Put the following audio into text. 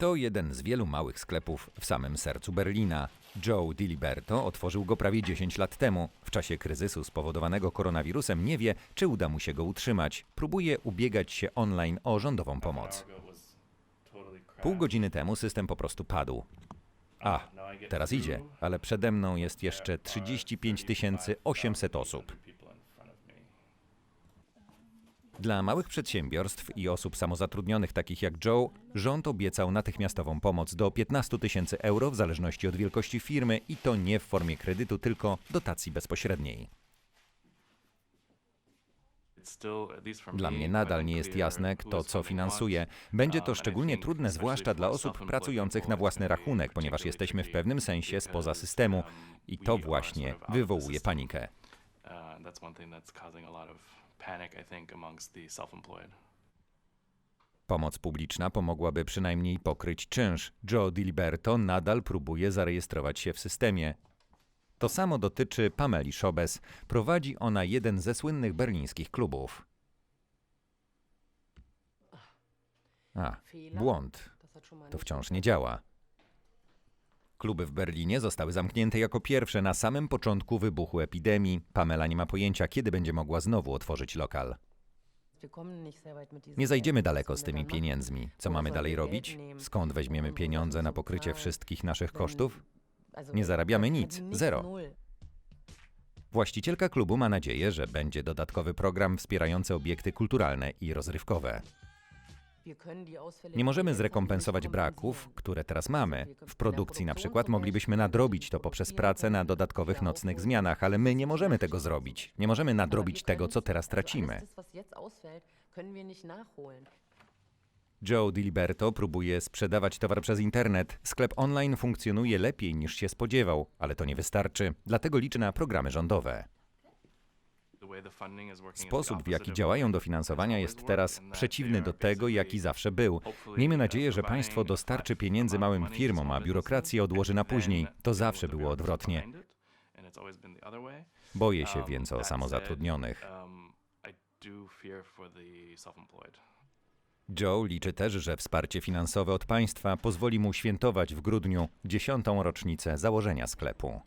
To jeden z wielu małych sklepów w samym sercu Berlina. Joe Diliberto otworzył go prawie 10 lat temu. W czasie kryzysu spowodowanego koronawirusem nie wie, czy uda mu się go utrzymać. Próbuje ubiegać się online o rządową pomoc. Pół godziny temu system po prostu padł. A, teraz idzie, ale przede mną jest jeszcze 35 800 osób. Dla małych przedsiębiorstw i osób samozatrudnionych takich jak Joe, rząd obiecał natychmiastową pomoc do 15 tysięcy euro w zależności od wielkości firmy i to nie w formie kredytu, tylko dotacji bezpośredniej. Dla mnie nadal nie jest jasne, kto co finansuje. Będzie to szczególnie trudne, zwłaszcza dla osób pracujących na własny rachunek, ponieważ jesteśmy w pewnym sensie spoza systemu i to właśnie wywołuje panikę. Panic, I think, amongst the self-employed. Pomoc publiczna pomogłaby przynajmniej pokryć czynsz. Joe Diliberto nadal próbuje zarejestrować się w systemie. To samo dotyczy Pameli Szobes. Prowadzi ona jeden ze słynnych berlińskich klubów. A, błąd. To wciąż nie działa. Kluby w Berlinie zostały zamknięte jako pierwsze na samym początku wybuchu epidemii. Pamela nie ma pojęcia, kiedy będzie mogła znowu otworzyć lokal. Nie zajdziemy daleko z tymi pieniędzmi. Co mamy dalej robić? Skąd weźmiemy pieniądze na pokrycie wszystkich naszych kosztów? Nie zarabiamy nic, zero. Właścicielka klubu ma nadzieję, że będzie dodatkowy program wspierający obiekty kulturalne i rozrywkowe. Nie możemy zrekompensować braków, które teraz mamy. W produkcji na przykład moglibyśmy nadrobić to poprzez pracę na dodatkowych nocnych zmianach, ale my nie możemy tego zrobić. Nie możemy nadrobić tego, co teraz tracimy. Joe Diliberto próbuje sprzedawać towar przez internet. Sklep online funkcjonuje lepiej niż się spodziewał, ale to nie wystarczy. Dlatego liczy na programy rządowe. Sposób, w jaki działają dofinansowania, jest teraz przeciwny do tego, jaki zawsze był. Miejmy nadzieję, że państwo dostarczy pieniędzy małym firmom, a biurokrację odłoży na później. To zawsze było odwrotnie. Boję się Um, więc o samozatrudnionych. um. Joe liczy też, że wsparcie finansowe od państwa pozwoli mu świętować w grudniu dziesiątą rocznicę założenia sklepu.